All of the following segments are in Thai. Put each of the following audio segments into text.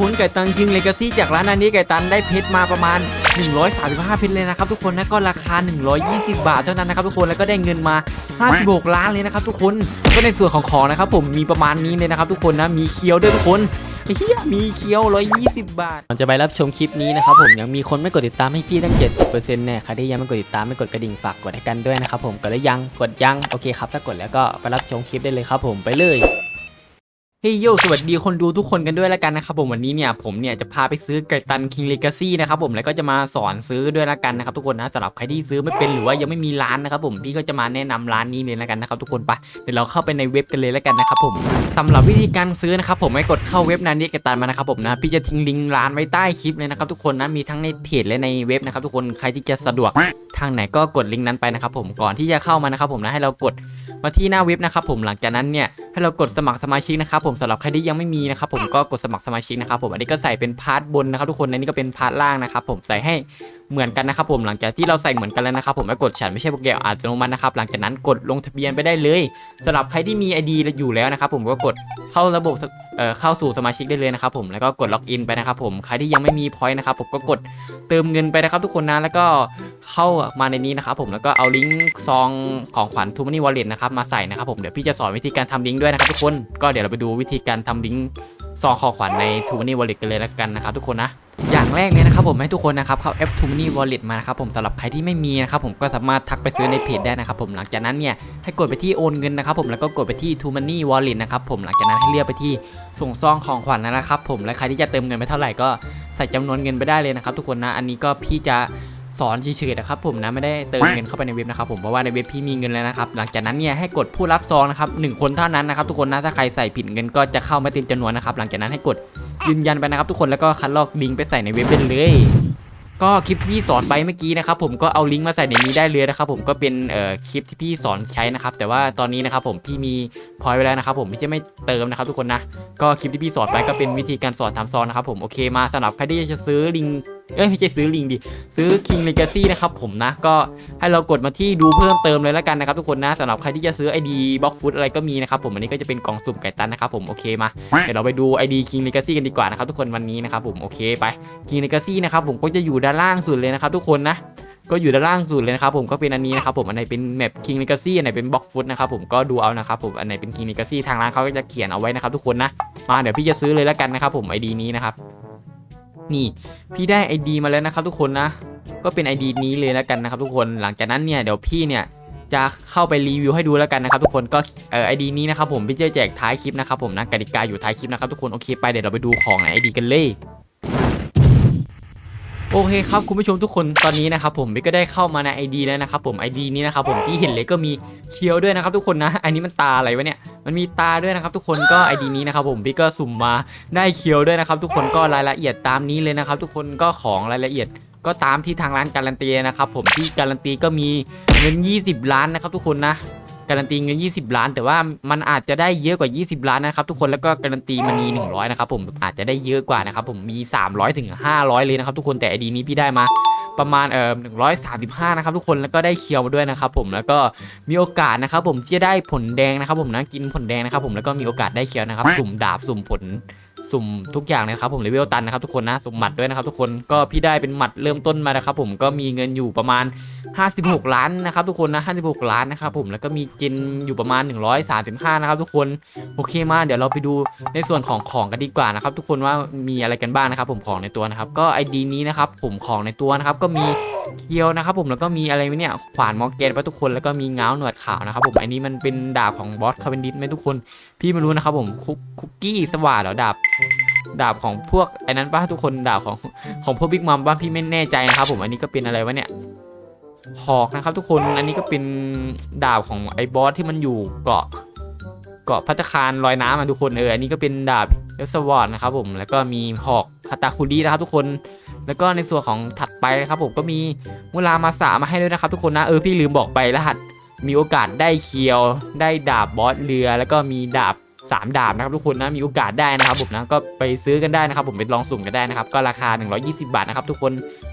คนไก่ตันยิงเลกาซี่จากร้านอันนี้ไก่ตันได้เพชรมาประมาณ 135 เพชรเลยนะครับทุกคนนะก็ราคา 120 บาทเท่านั้นนะครับทุกคนแล้วก็ได้เงินมา 56 ล้านเลยนะครับทุกคนก็ในส่วนของของนะครับผมมีประมาณนี้เลยนะครับทุกคนนะมีเคียวด้วยทุกคนเฮียมีเคียว 120 บาทก่อนจะไปรับชมคลิปนี้นะครับผมยังมีคนไม่กดติดตามให้พี่ตั้ง 70%เนี่ยใครที่ยังไม่กดติดตามไม่กดกระดิ่งฝากกดให้กันด้วยนะครับผมกดแล้วยังกดยังโอเคครับถ้ากดแล้วก็ไปรับชมคลิปได้เลยครับผมไปเลย เฮ้ยโยสวัสดีคนดูทุกคนกันด้วยแล้วกันนะครับผมวันนี้เนี่ยผมเนี่ยจะพาไปซื้อไก่ตันคิงเลกาซี่นะครับผมแล้วก็จะมาสอนซื้อด้วยแล้วกันนะครับทุกคนนะสำหรับใครที่ซื้อไม่เป็นหรือว่ายังไม่มีร้านนะครับผมพี่ก็จะมาแนะนำร้านนี้เลยแล้วกันนะครับทุกคนไปเดี๋ยวเราเข้าไปในเว็บกันเลยแล้วกันนะครับผมสำหรับวิธีการซื้อนะครับผมให้กดเข้าเว็บนันนี้ไก่ตันมานะครับผมนะพี่จะทิ้งลิงก์ร้านไว้ใต้คลิปเลยนะครับทุกคนนะมีทั้งในเพจและในเว็บนะครับทุกคนใครที่จะสะดวกทางไหนก็กดลิงก์นั้นไปนะครับผมก่อนที่จะเข้ามานะครับผมนะให้เรากด มาที่หน้าเว็บนะครับผมหลังจากนั้นเนี่ยให้เรากดสมัครสมาชิกนะครับผมสำหรับใครที่ยังไม่มีนะครับผมก็กดสมัครสมาชิกนะครับผมอันนี้ก็ใส่เป็นพาร์ทบนนะครับทุกคนอันนี้ก็เป็นพาร์ทล่างนะครับผมใส่ให้เหมือนกันนะครับผมหลังจากที่เราใส่เหมือนกันแล้วนะครับผมแล้วกดฉันไม่ใช่โปรแกรมอัตโนมัตินะครับหลังจากนั้นกดลงทะเบียนไปได้เลยสำหรับใครที่มี ID อยู่แล้วนะครับผมก็กดเข้าระบบเเข้าสู่สมาชิกได้เลยนะครับผมแล้วก็กดล็อกอินไปนะครับผมใครที่ยังไม่มีพอยต์นะครับผมก็กดเติมเงินไปนะครับทุกคนนะแล้วก็เข้ามาในนี้นะครับผมแล้วก็เอาลิงก์ซองของขวัญทูมันนี่วอลเล็ตนะครับมาใส่นะครับผมเดี๋ยวพี่จะสอนวิธีการทำลิงก์ด้วยนะครับทุกคนก็เดี๋ยวเราไปดูวิธีการทำลิงก์ซองของขวัญในทูมันนี่วอลเล็ตกันเลยแล้วกันนะครับทุกคนนะอย่างแรกเลยนะครับผมให้ทุกคนนะครับเข้าแอป t ูม n นี่วอลเล็ตมานะครับผมสำหรับใครที่ไม่มีนะครับผมก็สามารถทักไปซื้อในเพจได้นะครับผมหลังจากนั้นเนี่ยให้กดไปที่โอนเงินนะครับผมแล้วก็กดไปที่ t ูมันนี่วอลเล็ตนะครับผมหลังจากนั้นให้เลือกไปที่ส่งซองของขวัญนะครับผมและใครที่จะเติมเงินไปเท่าไหร่ก็ใส่จำนวนเงินไปได้เลยนะครับทุกคนนะอันนี้ก็พี่จะ สอนเฉยๆนะครับผมนะไม่ได้เติมเงินเข้าไปในเว็บนะครับผมเพราะว่าในเว็บพี่มีเงินแล้วนะครับหลังจากนั้นเนี่ยให้กดผู้รับซองนะครับหนึ่งคนเท่านั้นนะครับทุกคนนะถ้าใครใส่ผิดเงินก็จะเข้าไม่เต็มจำนวนนะครับหลังจากนั้นให้กดยืนยันไปนะครับทุกคนแล้วก็คัดลอกลิงก์ไปใส่ในเว็บได้เลยก็คลิปที่พี่สอนไปเมื่อกี้นะครับผมก็เอาลิงก์มาใส่ในนี้ได้เลยนะครับผมก็เป็นเอ่อคลิปที่พี่สอนใช้นะครับแต่ว่าตอนนี้นะครับผมพี่มีพอยไว้แล้วนะครับผมพี่จะไม่เติมนะครับทุกคนนะก็คลิปที่พี่สอนไปก็เป็นวิธีการสอนทำซองนะครับผมโอเคมาสำหรับใครที่จะซื้อลิงก์ เอ้ยไม่ใช่ซื้อลิงดิซื้อ King Legacy นะครับผมนะก็ให้เรากดมาที่ดูเพิ่มเติมเลยแล้วกันนะครับทุกคนนะสำหรับใครที่จะซื้อ ID Box Food อะไรก็มีนะครับผมอันนี้ก็จะเป็นกล่องสุ่มไก่ตันนะครับผมโอเคมาเดี๋ยวเราไปดู ID King Legacy กันดีกว่านะครับทุกคนวันนี้นะครับผมโอเคไป King Legacy นะครับผมก็จะอยู่ด้านล่างสุดเลยนะครับทุกคนนะก็อยู่ด้านล่างสุดเลยนะครับผมก็เป็นอันนี้นะครับผมอันไหนเป็นแมป King Legacy อันไหนเป็น Box Food นะครับผมก็ดูเอานะครับผมอันไหนเป็น King Legacy ทางร้านเขาก็จะเขียนเอาไว้นะครับทุกคนนะมาเดี๋ยวพี่จะซื้อเลยแล้วกันนะครับผม ID นี้นะครับ นี่ พี่ได้ ID มาแล้วนะครับทุกคนนะ ก็เป็น ID นี้เลยแล้วกันนะครับ ทุกคนหลังจากนั้นเนี่ยเดี๋ยวพี่เนี่ยจะเข้าไปรีวิวให้ดูแล้วกันนะครับทุกคนก็เอ่อไอดีนี้นะครับผมพี่จะแจกท้ายคลิปนะครับผมนะกติกาอยู่ท้ายคลิปนะครับทุกคนโอเคไปเดี๋ยวเราไปดูของในไอดีกันเลย โอเคครับคุณผู้ชมทุกคนตอนนี้นะครับผมพี่ก็ได้เข้ามาใน ID แล้วนะครับผม ID นี้นะครับผมที่เห็นเลยก็มีเคียวด้วยนะครับทุกคนนะ อันนี้มันตาอะไรวะเนี่ยมันมีตาด้วยนะครับทุกคนก็ ID นี้นะครับผมพี่ก็สุ่มมาได้เคียวด้วยนะครับทุกคนก็รายละเอียดตามนี้เลยนะครับทุกคนก็ของรายละเอียดก็ตามที่ทางร้านการันตีนะครับผมที่การันตีก็มีเงิน 20 ล้านนะครับทุกคนนะ การันตีเงิน 20 ล้าน แต่ว่ามันอาจจะได้เยอะกว่า 20 ล้านนะครับทุกคนแล้วก็การันตีมันมี100นะครับผมอาจจะได้เยอะกว่านะครับผมมี 300ถึง500 เลยนะครับทุกคนแต่ไอดีนี้พี่ได้มาประมาณเอ่อ135 นะครับทุกคนแล้วก็ได้เคียวมาด้วยนะครับผมแล้วก็มีโอกาสนะครับผมที่จะได้ผลแดงนะครับผมนะกินผลแดงนะครับผมแล้วก็มีโอกาสได้เคียวนะครับสุ่มดาบสุ่มผล สุ่มทุกอย่างเลยนะครับผมเลเวลตันนะครับทุกคนนะสุ่มหมัดด้วยนะครับทุกคนก็พี่ได้เป็นหมัดเริ่มต้นมานะครับผมก็มีเงินอยู่ประมาณ 56 ล้านนะครับทุกคนนะ56 ล้านนะครับผมแล้วก็มีกินอยู่ประมาณ 135นะครับทุกคนโอเคมาเดี๋ยวเราไปดูในส่วนของของกันดีกว่านะครับทุกคนว่ามีอะไรกันบ้างนะครับผมของในตัวนะครับก็ ID นี้นะครับผมของในตัวนะครับก็มีเคียวนะครับผมแล้วก็มีอะไรเนี่ยขวานมอร์แกนไปทุกคนแล้วก็มีเงาหนวดขาวนะครับผมอันนี้มันเป็นดาบของบอสคาเวนดิสไหมทุกคน พี่ไม่รู้นะครับผมคุกกี้สว่านหรอดาบ ดาบของพวกไอ้นั้นป้าทุกคนดาบของของพวกบิ๊กมัมบ้าพี่ไม่แน่ใจนะครับ ผมอันนี้ก็เป็นอะไรวะเนี่ยหอกนะครับ ทุกคนอันนี้ก็เป็นดาบของไอ้บอสที่มันอยู่เกาะเกาะพัตคารลอยน้ำอะทุกคนเอออันนี้ก็เป็นดาบเอลสวอร์ดนะครับผมแล้วก็มีหอกคาตาคุรีนะครับทุกคนแล้วก็ในส่วนของถัดไปนะครับผมก็มีมูลามาสามาให้ด้วยนะครับ ทุกคนนะเออพี่ลืมบอกไปรหัสมีโอกาสได้เคียว ได้ดาบบอสเรือ แล้วก็มีดาบ 3 ดาบนะครับทุกคนนะมีโอกาสได้นะครับผมนะก็ไปซื้อกันได้นะครับผมไปลองสุ่มกันได้นะครับก็ราคา 120 บาทนะครับทุกคน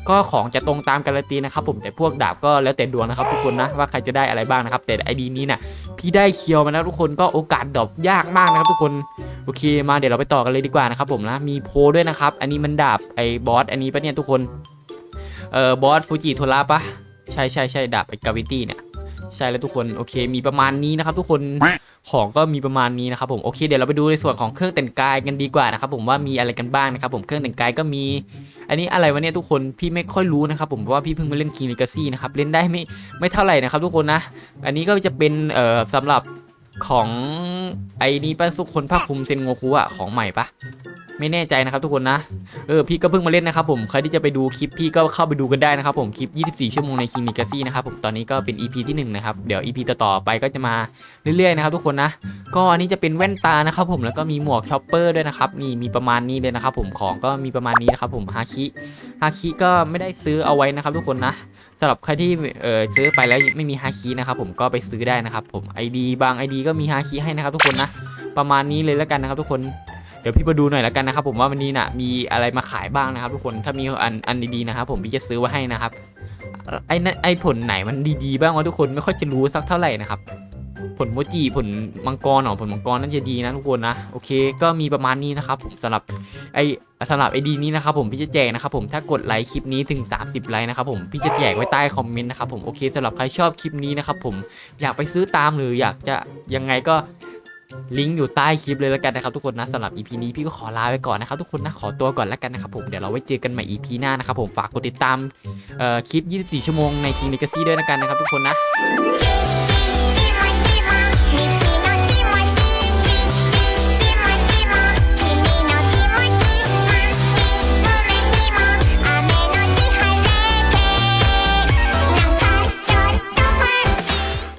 ก็ของจะตรงตามการันตีนะครับผมแต่พวกดาบก็แล้วแต่ดวงนะครับทุกคนนะว่าใครจะได้อะไรบ้างนะครับแต่ไอดีนี้นะพี่ได้เคียวมาแล้วทุกคนก็โอกาสดรอปยากมากนะครับทุกคนโอเคมาเดี๋ยวเราไปต่อกันเลยดีกว่านะครับผมนะมีโพลด้วยนะครับอันนี้มันดาบไอ้บอสอันนี้ปะเนี่ยทุกคนเอ่อบอสฟูจิโทระปะใช่ใช่ใช่ดาบไอ้กาวิตี้เนี่ยใช่แล้วทุกคนโอเค มีประมาณนี้นะครับทุกคน ของก็มีประมาณนี้นะครับผมโอเคเดี๋ยวเราไปดูในส่วนของเครื่องแต่งกายกันดีกว่านะครับผมว่ามีอะไรกันบ้างนะครับผมเครื่องแต่งกายก็มี อันนี้อะไรวะเนี่ยทุกคนพี่ไม่ค่อยรู้นะครับผมเพราะว่าพี่เพิ่งมาเล่นคิงเลกาซี่นะครับเล่นได้ไม่ไม่เท่าไหร่นะครับทุกคนนะ อันนี้ก็จะเป็นเอ่อสำหรับของไอ้นี่ป้าทุกคนภาคคุมเซนโงคุอะของใหม่ปะ ไม่แน่ใจนะครับทุกคนนะ เออพี่ก็เพิ่งมาเล่นนะครับผมใครที่จะไปดูคลิปพี่ก็เข้าไปดูกันได้นะครับผมคลิป 24 ชั่วโมงในคิงเลกาซี่นะครับผมตอนนี้ก็เป็น EP ที่หนึ่งนะครับเดี๋ยว EP ต่อๆไปก็จะมาเรื่อยๆนะครับทุกคนนะก็อันนี้จะเป็นแว่นตานะครับผมแล้วก็มีหมวกช็อปเปอร์ด้วยนะครับนี่มีประมาณนี้เลยนะครับผมของก็มีประมาณนี้นะครับผมฮาคิฮาคิก็ไม่ได้ซื้อเอาไว้นะครับทุกคนนะสำหรับใครที่เออซื้อไปแล้วไม่มีฮาคินะครับผมก็ไปซื้อได้นะครับผม ID บาง ID ก็มีฮาคิให้นะครับทุกคนนะประมาณนี้เลยแล้วกันนะครับทุกคน เดี๋ยวพี่มาดูหน่อยแล้วกันนะครับผมว่าวันนี้น่ะมีอะไรมาขายบ้างนะครับทุกคนถ้ามีอันอันดีๆนะครับผมพี่จะซื้อไว้ให้นะครับไอ้นั่นไอ้ผลไหนมันดีๆบ้างวะทุกคนไม่ค่อยจะรู้สักเท่าไหร่นะครับผลโมจิผลมังกรหรอผลมังกรน่าจะดีนะทุกคนนะโอเค ก็มีประมาณนี้นะครับผมสำหรับไอสำหรับไอดีนี้นะครับผมพี่จะแจกนะครับผมถ้ากดไลค์คลิปนี้ถึง 30 ไลค์นะครับผมพี่จะแจกไว้ใต้คอมเมนต์นะครับผมโอเคสำหรับใครชอบคลิปนี้นะครับผมอยากไปซื้อตามหรืออยากจะยังไงก็ ลิงก์อยู่ใต้คลิปเลยแล้วกันนะครับทุกคนนะสำหรับ EP นี้พี่ก็ขอลาไปก่อนนะครับทุกคนนะขอตัวก่อนแล้วกันนะครับผมเดี๋ยวเราไว้เจอกันใหม่ EP หน้านะครับผมฝากกดติดตามคลิป 24 ชั่วโมงใน King Legacy ด้วยแล้กันนะครับทุกคนนะ